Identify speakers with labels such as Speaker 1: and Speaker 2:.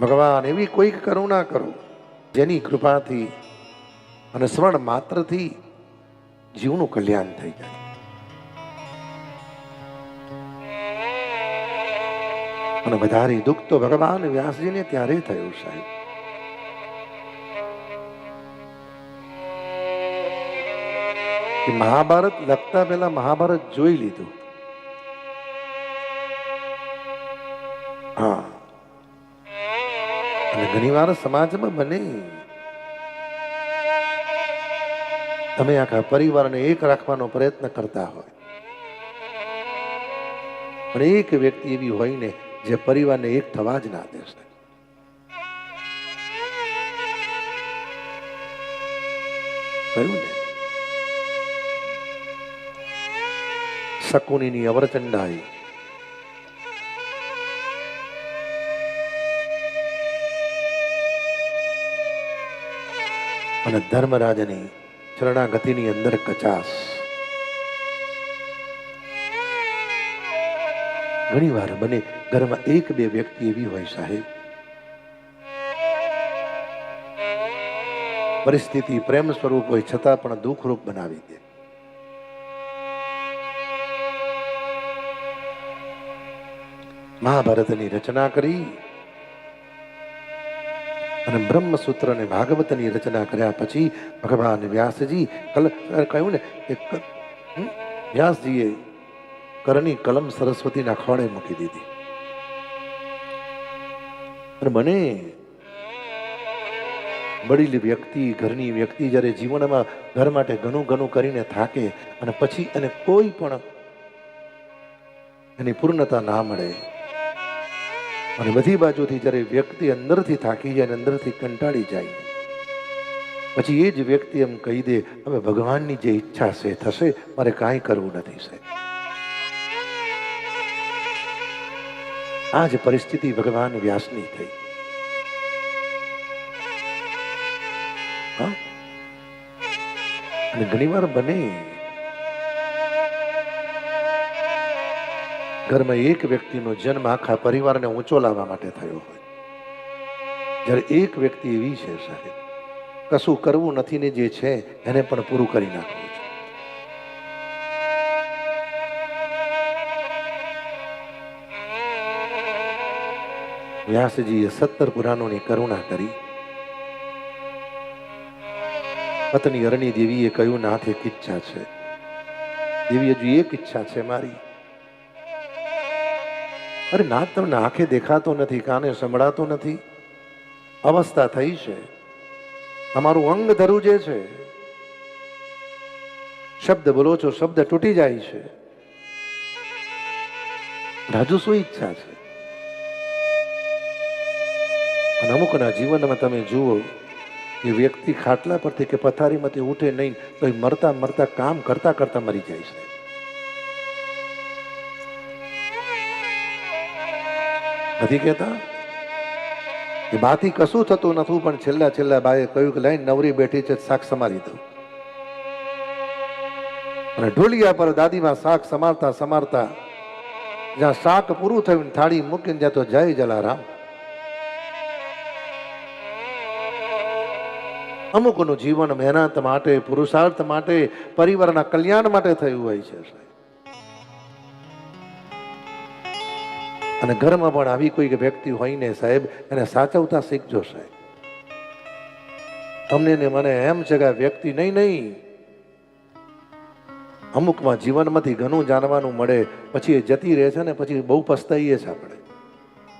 Speaker 1: ભગવાન એવી કોઈક કરુણા કરો, જેની કૃપાથી અને સ્મરણ માત્રથી જીવનું કલ્યાણ થઈ જાય. અને વધારે દુઃખ તો ભગવાન વ્યાસજીને ત્યારે થયું સાહેબ. મહાભારત લખતા પહેલા મહાભારત જોઈ લીધું. હા. ઘણી વાર સમાજમાં બને તમે આખા પરિવારને એક રાખવાનો પ્રયત્ન કરતા હોય. પણ એક વ્યક્તિ એવી હોય ને જે પરિવારને એક થવા જ ના દેશે કહ્યું શકુનીની અવરચંડાઈ. અને ધર્મરાજની શરણાગતિની અંદર કચાસ ઘણી વાર બને ઘરમાં એક બે વ્યક્તિ એવી હોય સાહેબ. પરિસ્થિતિ પ્રેમ સ્વરૂપ હોય છતાં પણ દુઃખરૂપ બનાવી દે. મહાભારતની રચના કરી અને બ્રહ્મસૂત્ર અને ભાગવતની રચના કર્યા પછી ભગવાન વ્યાસજી કલ કહ્યું ને કે વ્યાસજીએ કરની કલમ સરસ્વતીના ખોળે મૂકી દીધી. અને મને વડીલ વ્યક્તિ, ઘરની વ્યક્તિ જ્યારે જીવનમાં ઘર માટે ઘણું ઘણું કરીને થાકે અને પછી એને કોઈ પણ એની પૂર્ણતા ના મળે અને બધી બાજુથી જ્યારે વ્યક્તિ અંદરથી થાકી જાય અને અંદરથી કંટાળી જાય, પછી એ જ વ્યક્તિ એમ કહી દે, હવે ભગવાનની જે ઈચ્છા છે, થશે, મારે કાંઈ કરવું નથી, સાહેબ. આ જ પરિસ્થિતિ ભગવાન વ્યાસની થઈ. અને ઘણીવાર બને ઘરમાં એક વ્યક્તિનો જન્મ આખા પરિવારને ઊંચો લાવવા માટે થયો હોય. જ્યારે એક વ્યક્તિ એવી છે સાહેબ, કશું કરવું નથી ને જે છે એને પણ પૂરું કરી નાખવું છે. વ્યાસજીએ સત્તર પુરાણોની કરુણા કરી. પત્ની અરણી દેવીએ કહ્યું, નાથ એક ઈચ્છા છે. દેવી હજુ એક ઈચ્છા છે મારી. અરે નાથ તમને આંખે દેખાતો નથી, કાને સંભળાતો નથી. અવસ્થા થઈ છે. તમારું અંગ ધરું જે છે. શબ્દ બોલો છો, શબ્દ તૂટી જાય છે. રાજુ શું ઈચ્છા છે? અને અમુકના જીવનમાં તમે જુઓ, એ વ્યક્તિ ખાટલા પરથી કે પથારીમાંથી ઉઠે નહીં, તો એ મરતા મરતા કામ કરતા કરતા મરી જાય છે. નથી કહેતા? એ માથી કશું થતું નતું પણ છેલ્લા છેલ્લા બાએ કહ્યું કે લાઈન નવરી બેઠી છે, શાક સમારી દઉં. અને ઢોલિયા પર દાદીમાં શાક સમારતા સમારતા જ્યાં શાક પૂરું થયું થાળી મૂકીને જ્યાં તો જય જલારામ. અમુકનું જીવન મહેનત માટે, પુરુષાર્થ માટે, પરિવારના કલ્યાણ માટે થયું હોય છે સાહેબ. અને ઘરમાં પણ આવી કોઈ વ્યક્તિ હોય ને સાહેબ, એને સાચવતા શીખજો સાહેબ. તમને ને મને એમ છે કે વ્યક્તિ નહીં નહીં. અમુકમાં જીવનમાંથી ઘણું જાણવાનું મળે, પછી એ જતી રહે છે ને, પછી બહુ પસ્તાઈએ છે આપણે.